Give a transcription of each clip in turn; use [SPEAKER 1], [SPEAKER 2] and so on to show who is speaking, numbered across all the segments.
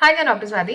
[SPEAKER 1] Hi ഞാൻ doctor Swathi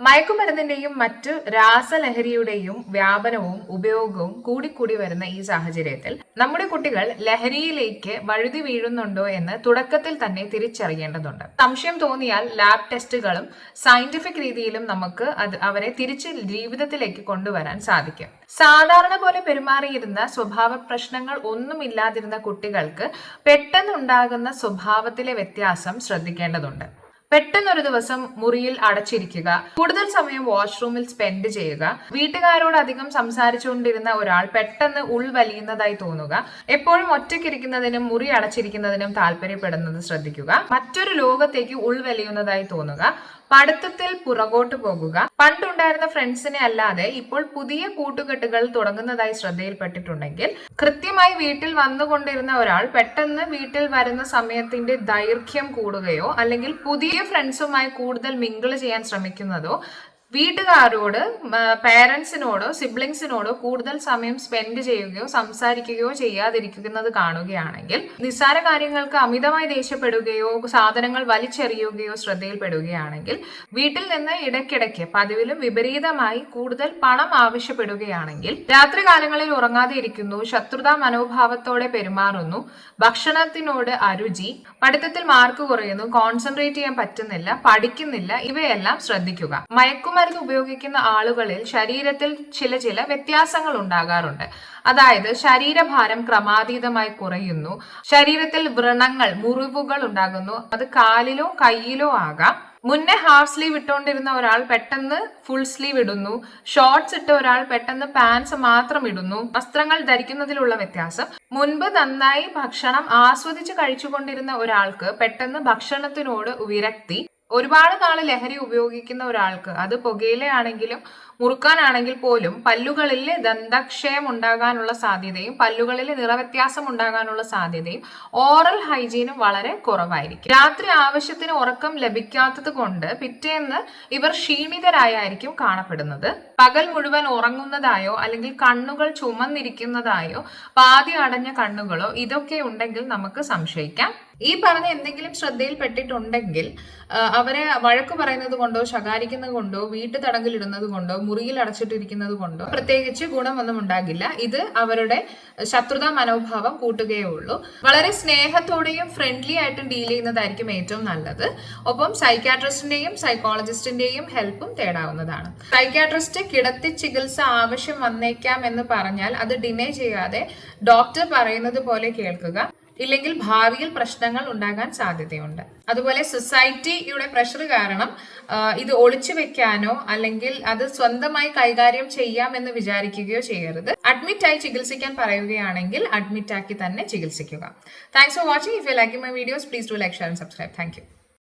[SPEAKER 1] മയക്കുമരുന്നിന്റെയും മറ്റ് രാസലഹരിയുടെയും വ്യാപനവും ഉപയോഗവും കൂടിക്കൂടി വരുന്ന ഈ സാഹചര്യത്തിൽ നമ്മുടെ കുട്ടികൾ ലഹരിയിലേക്ക് വഴുതി വീഴുന്നുണ്ടോ എന്ന് തുടക്കത്തിൽ തന്നെ തിരിച്ചറിയേണ്ടതുണ്ട്. സംശയം തോന്നിയാൽ ലാബ് ടെസ്റ്റുകളും സയന്റിഫിക് രീതിയിലും നമുക്ക് അത് അവരെ തിരിച്ച് ജീവിതത്തിലേക്ക് കൊണ്ടുവരാൻ സാധിക്കും. സാധാരണ പോലെ പെരുമാറിയിരുന്ന സ്വഭാവ പ്രശ്നങ്ങൾ ഒന്നുമില്ലാതിരുന്ന കുട്ടികൾക്ക് പെട്ടെന്നുണ്ടാകുന്ന സ്വഭാവത്തിലെ വ്യത്യാസം ശ്രദ്ധിക്കേണ്ടതുണ്ട്. പെട്ടെന്നൊരു ദിവസം മുറിയിൽ അടച്ചിരിക്കുക. കൂടുതൽ സമയം വാഷ്റൂമിൽ സ്പെൻഡ് ചെയ്യുക. വീട്ടുകാരോട് അധികം സംസാരിച്ചുകൊണ്ടിരുന്ന ഒരാൾ പെട്ടെന്ന് ഉൾവലിയുന്നതായി തോന്നുക. എപ്പോഴും ഒറ്റയ്ക്കിരിക്കുന്നതിനും മുറി അടച്ചിരിക്കുന്നതിനും താല്പര്യപ്പെടുന്നത് ശ്രദ്ധിക്കുക. മറ്റൊരു ലോകത്തേക്ക് ഉൾവലിയുന്നതായി തോന്നുക. പഠിത്തത്തിൽ പുറകോട്ട് പോകുക. പണ്ടുണ്ടായിരുന്ന ഫ്രണ്ട്സിനെ അല്ലാതെ ഇപ്പോൾ പുതിയ കൂട്ടുകെട്ടുകൾ തുടങ്ങുന്നതായി ശ്രദ്ധയിൽപ്പെട്ടിട്ടുണ്ടെങ്കിൽ കൃത്യമായി വീട്ടിൽ വന്നുകൊണ്ടിരുന്ന ഒരാൾ പെട്ടെന്ന് വീട്ടിൽ വരുന്ന സമയത്തിന്റെ ദൈർഘ്യം കൂടുകയോ അല്ലെങ്കിൽ പുതിയ ഫ്രണ്ട്സുമായി കൂടുതൽ മിങ്കിൾ ചെയ്യാൻ ശ്രമിക്കുന്നതോ വീട്ടുകാരോട് പേരൻസിനോടോ സിബ്ലിങ്സിനോടോ കൂടുതൽ സമയം സ്പെൻഡ് ചെയ്യുകയോ സംസാരിക്കുകയോ ചെയ്യാതിരിക്കുന്നത് കാണുകയാണെങ്കിൽ നിസ്സാര കാര്യങ്ങൾക്ക് അമിതമായി ദേഷ്യപ്പെടുകയോ സാധനങ്ങൾ വലിച്ചെറിയുകയോ ശ്രദ്ധയിൽപ്പെടുകയാണെങ്കിൽ വീട്ടിൽ നിന്ന് ഇടയ്ക്കിടയ്ക്ക് പതിവിലും വിപരീതമായി കൂടുതൽ പണം ആവശ്യപ്പെടുകയാണെങ്കിൽ രാത്രികാലങ്ങളിൽ ഉറങ്ങാതെ ഇരിക്കുന്നു ശത്രുതാ മനോഭാവത്തോടെ പെരുമാറുന്നു ഭക്ഷണത്തിനോട് അരുചി പഠിത്തത്തിൽ മാർക്ക് കുറയുന്നു കോൺസെൻട്രേറ്റ് ചെയ്യാൻ പറ്റുന്നില്ല പഠിക്കുന്നില്ല ഇവയെല്ലാം ശ്രദ്ധിക്കുക. മയക്കുമരുന്ന് ഉപയോഗിക്കുന്ന ആളുകളിൽ ശരീരത്തിൽ ചില ചില വ്യത്യാസങ്ങൾ ഉണ്ടാകാറുണ്ട്. അതായത് ശരീരഭാരം ക്രമാതീതമായി കുറയുന്നു. ശരീരത്തിൽ വ്രണങ്ങൾ മുറിവുകൾ ഉണ്ടാകുന്നു. അത് കാലിലോ കയ്യിലോ ആകാം. മുന്നേ ഹാഫ് സ്ലീവ് ഇട്ടുകൊണ്ടിരുന്ന ഒരാൾ പെട്ടെന്ന് ഫുൾ സ്ലീവ് ഇടുന്നു. ഷോർട്ട്സ് ഇട്ട ഒരാൾ പെട്ടെന്ന് പാൻസ് മാത്രം ഇടുന്നു. വസ്ത്രങ്ങൾ ധരിക്കുന്നതിലുള്ള വ്യത്യാസം. മുൻപ് നന്നായി ഭക്ഷണം ആസ്വദിച്ച് കഴിച്ചുകൊണ്ടിരുന്ന ഒരാൾക്ക് പെട്ടെന്ന് ഭക്ഷണത്തിനോട് വിരക്തി ഒരുപാട് നാൾ ലഹരി ഉപയോഗിക്കുന്ന ഒരാൾക്ക് അത് പുകയിലയാണെങ്കിലും മുറുക്കാനാണെങ്കിൽ പോലും പല്ലുകളിൽ ദന്തക്ഷയം ഉണ്ടാകാനുള്ള സാധ്യതയും പല്ലുകളിൽ നിറവ്യത്യാസം ഉണ്ടാകാനുള്ള സാധ്യതയും ഓറൽ ഹൈജീനും വളരെ കുറവായിരിക്കും. രാത്രി ആവശ്യത്തിന് ഉറക്കം ലഭിക്കാത്തത് കൊണ്ട് പിറ്റേന്ന് ഇവർ ക്ഷീണിതരായായിരിക്കും കാണപ്പെടുന്നത്. പകൽ മുഴുവൻ ഉറങ്ങുന്നതായോ അല്ലെങ്കിൽ കണ്ണുകൾ ചുമന്നിരിക്കുന്നതായോ പാതി അടഞ്ഞ കണ്ണുകളോ ഇതൊക്കെ ഉണ്ടെങ്കിൽ നമുക്ക് സംശയിക്കാം. ഈ പറഞ്ഞ എന്തെങ്കിലും ശ്രദ്ധയിൽപ്പെട്ടിട്ടുണ്ടെങ്കിൽ അവരെ വഴക്ക് പറയുന്നത് കൊണ്ടോ ശകാരിക്കുന്നത് കൊണ്ടോ വീട്ടു തടങ്കിലിടുന്നത് കൊണ്ടോ മുറിയിൽ അടച്ചിട്ടിരിക്കുന്നത് കൊണ്ടോ പ്രത്യേകിച്ച് ഗുണമൊന്നും ഉണ്ടാകില്ല. ഇത് അവരുടെ ശത്രുതാ മനോഭാവം കൂട്ടുകയേ ഉള്ളൂ. വളരെ സ്നേഹത്തോടെയും ഫ്രണ്ട്ലി ആയിട്ടും ഡീൽ ചെയ്യുന്നതായിരിക്കും ഏറ്റവും നല്ലത്. ഒപ്പം സൈക്കാട്രിസ്റ്റിന്റെയും സൈക്കോളജിസ്റ്റിന്റെയും ഹെൽപ്പും തേടാവുന്നതാണ്. സൈക്കാട്രിസ്റ്റ് കിടത്തി ചികിത്സ ആവശ്യം വന്നേക്കാം എന്ന് പറഞ്ഞാൽ അത് ഡിനേ ചെയ്യാതെ ഡോക്ടർ പറയുന്നത് പോലെ കേൾക്കുക. ഇല്ലെങ്കിൽ ഭാവിയിൽ പ്രശ്നങ്ങൾ ഉണ്ടാകാൻ സാധ്യതയുണ്ട്. അതുപോലെ സൊസൈറ്റിയുടെ പ്രഷർ കാരണം ഇത് ഒളിച്ചു വെക്കാനോ അല്ലെങ്കിൽ അത് സ്വന്തമായി കൈകാര്യം ചെയ്യാം എന്ന് വിചാരിക്കുകയോ ചെയ്യരുത്. അഡ്മിറ്റായി ചികിത്സിക്കാൻ പറയുകയാണെങ്കിൽ അഡ്മിറ്റ് ആക്കി തന്നെ ചികിത്സിക്കുക. Thanks for watching if you like my videos please do like share and subscribe thank